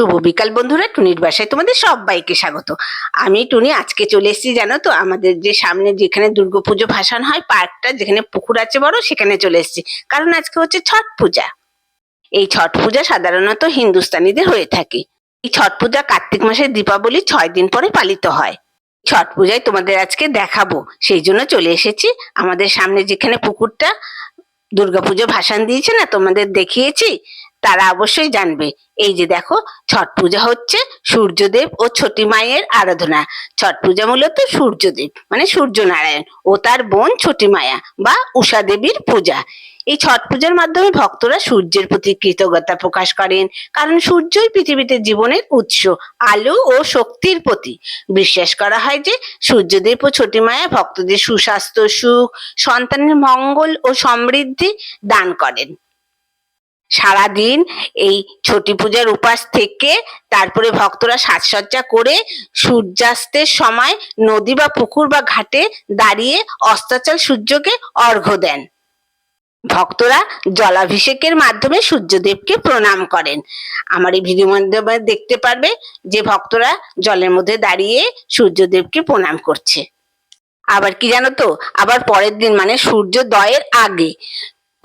শুভ বিকাল বন্ধুরা, টুনির বাসায় তোমাদের সবাইকে স্বাগত। আমি টুনি, আজকে চলে এসেছি, জানো তো, আমাদের যে সামনে যেখানে দুর্গাপুজো ভাসান হয়, পার্কটা, যেখানে পুকুর আছে বড়, সেখানে চলে এসেছি। কারণ আজকে হচ্ছে ছট পূজা। এই ছট পূজা সাধারণত হিন্দুস্তানিদের হয়ে থাকে। এই ছট পূজা কার্তিক মাসের দীপাবলি ছয় দিন পরে পালিত হয়। ছট পূজায় তোমাদের আজকে দেখাবো। সেই জন্য চলে এসেছি। আমাদের সামনে যেখানে পুকুরটা, দুর্গাপুজো ভাসান দিয়েছে না, তোমাদের দেখিয়েছি। তারা অবশ্যই জানবে। এই যে দেখো, ছট পূজা হচ্ছে সূর্যদেব ও ছটি মায়ের আরাধনা। ছট পূজা মূলত সূর্যদেব মানে সূর্য নারায়ণ ও তার বোন ছটি মায়া বা উষা দেবীর পূজা। এই ছট পূজার মাধ্যমে ভক্তরা সূর্যের প্রতি কৃতজ্ঞতা প্রকাশ করেন, কারণ সূর্যই পৃথিবীতে জীবনের উৎস, আলো ও শক্তির প্রতি বিশ্বাস করা হয় যে সূর্যদেব ও ছটি মায়া ভক্তদের সুস্বাস্থ্য, সুখ, সন্তানের মঙ্গল ও সমৃদ্ধি দান করেন। সারাদিন এই ছটি পূজার উপাস থেকে তারপরে ভক্তরা সাজসজ্জা করে সূর্যাস্তের সময় নদী বা পুকুর বা ঘাটে দাঁড়িয়ে অস্তাচল সূর্যকে অর্ঘ্য দেন। ভক্তরা জলাভিষেকের মাধ্যমে সূর্যদেবকে প্রণাম করেন। আমার এই ভিডিও মাধ্যমে দেখতে পারবে যে ভক্তরা জলের মধ্যে দাঁড়িয়ে সূর্যদেবকে প্রণাম করছে। আবার কি জানো তো? আবার পরের দিন মানে সূর্যোদয়ের আগে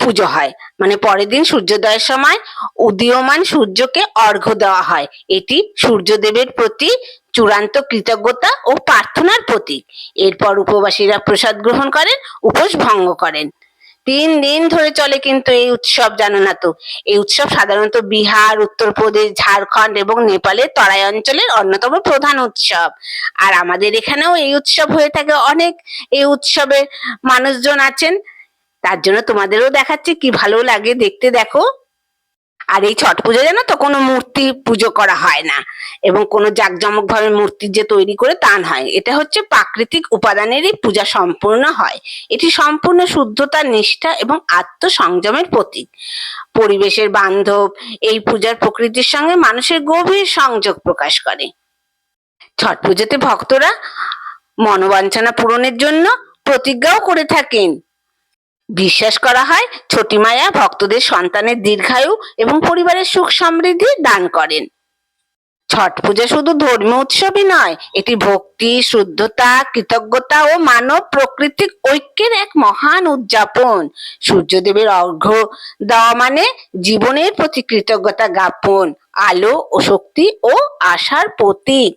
পুজো হয়। মানে পরের দিন সূর্যোদয়ের সময় উদীয়মান সূর্যকে অর্ঘ্য দেওয়া হয়। এটি সূর্যদেবের প্রতি চূড়ান্ত কৃতজ্ঞতা ও প্রার্থনার প্রতীক। এরপর উপবাসীরা প্রসাদ গ্রহণ করেন, উপোস ভঙ্গ করেন। তিন দিন ধরে চলে কিন্তু এই উৎসব জানো না তো এই উৎসব সাধারণত বিহার, উত্তরপ্রদেশ, ঝাড়খণ্ড এবং নেপালের তরাই অঞ্চলের অন্যতম প্রধান উৎসব। আর আমাদের এখানেও এই উৎসব হয়ে থাকে। অনেক এই উৎসবে মানুষজন আছেন। তার জন্য তোমাদেরও দেখাচ্ছি, কি ভালো লাগে দেখতে দেখো। আর এই ছট পুজো জানো তো, কোনো মূর্তি পুজো করা হয় না। এবং কোনো জাঁকজমক ভাবে মূর্তি যে তৈরি করে তা নয়। এটা হচ্ছে প্রাকৃতিক উপাদানেরই পূজা সম্পূর্ণ হয়। এটি সম্পূর্ণ শুদ্ধতা, নিষ্ঠা এবং আত্মসংযমের প্রতীক। পরিবেশের বান্ধব, এই পূজার প্রকৃতির সঙ্গে মানুষের গভীর সংযোগ প্রকাশ করে। ছট পুজোতে ভক্তরা মনোবাঞ্ছনা পূরণের জন্য প্রতিজ্ঞাও করে থাকেন। বিশ্বাস করা হয়, ছটি মায়া ভক্তদের সন্তানের দীর্ঘায়ু এবং পরিবারের সুখ সমৃদ্ধি দান করেন। ছট পূজা শুধু ধর্মীয় উৎসবই নয়, এটি ভক্তি, শুদ্ধতা, কৃতজ্ঞতা ও মানব প্রকৃতিক ঐক্যের এক মহান উদযাপন। সূর্যদেবের অর্ঘ্য দেওয়া মানে জীবনের প্রতি কৃতজ্ঞতা জ্ঞাপন, আলো ও শক্তি ও আশার প্রতীক।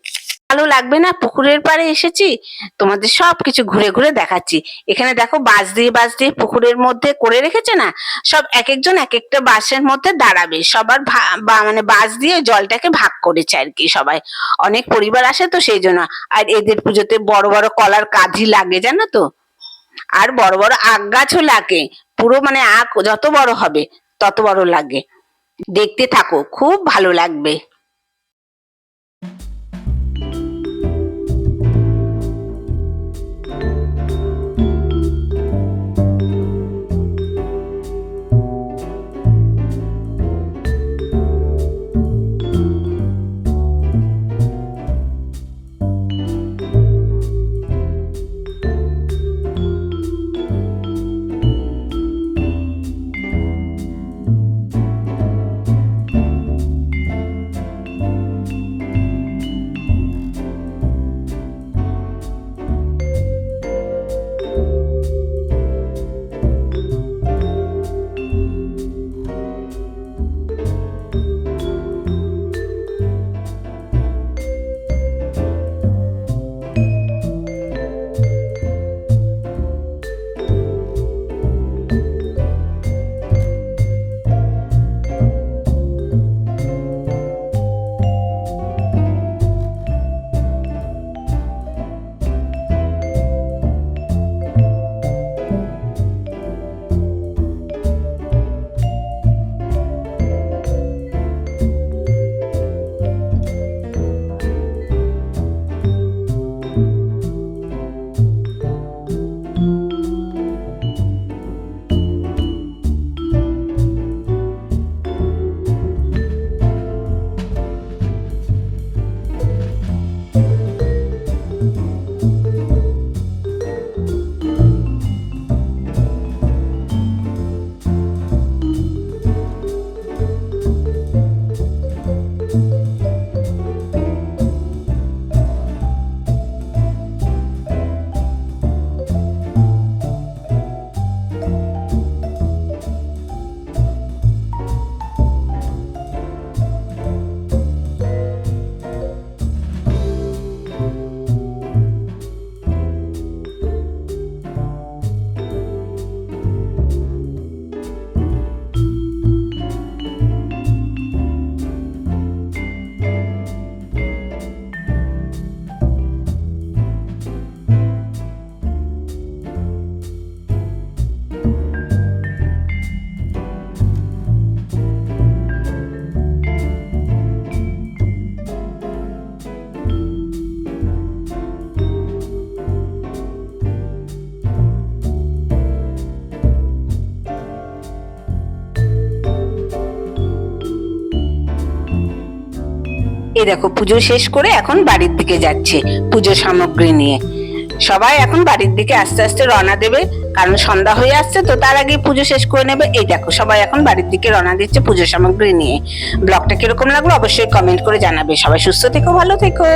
ভালো লাগবে না? পুকুরের পাড়ে এসেছি, তোমাদের সব কিছু ঘুরে ঘুরে দেখাচ্ছি। এখানে দেখো বাঁশ দিয়ে বাঁশ দিয়ে পুকুরের মধ্যে করে রেখেছে না? সব এক একজন এক একটা বাঁশের মধ্যে দাঁড়াবে। সবার মানে বাঁশ দিয়ে জলটাকে ভাগ করেছে আর কি সবাই। অনেক পরিবার আসে তো সেই জন্য। আর এদের পুজোতে বড় বড় কলার কাঁধি লাগে, জানো তো? আর বড় বড় আগ গাছও লাগে। পুরো মানে আখ যত বড় হবে, তত বড় লাগে। দেখতে থাকো, খুব ভালো লাগবে। এই দেখো, পুজো শেষ করে এখন বাড়ির দিকে যাচ্ছে, পুজো সামগ্রী নিয়ে। সবাই এখন বাড়ির দিকে আস্তে আস্তে রওনা দেবে, কারণ সন্ধ্যা হয়ে আসছে, তো তার আগে পুজো শেষ করে নেবে। এই দেখো, সবাই এখন বাড়ির দিকে রওনা দিচ্ছে পুজো সামগ্রী নিয়ে। ব্লগটা কীরকম লাগল অবশ্যই কমেন্ট করে জানাবে। সবাই সুস্থ থেকো, ভালো থেকো।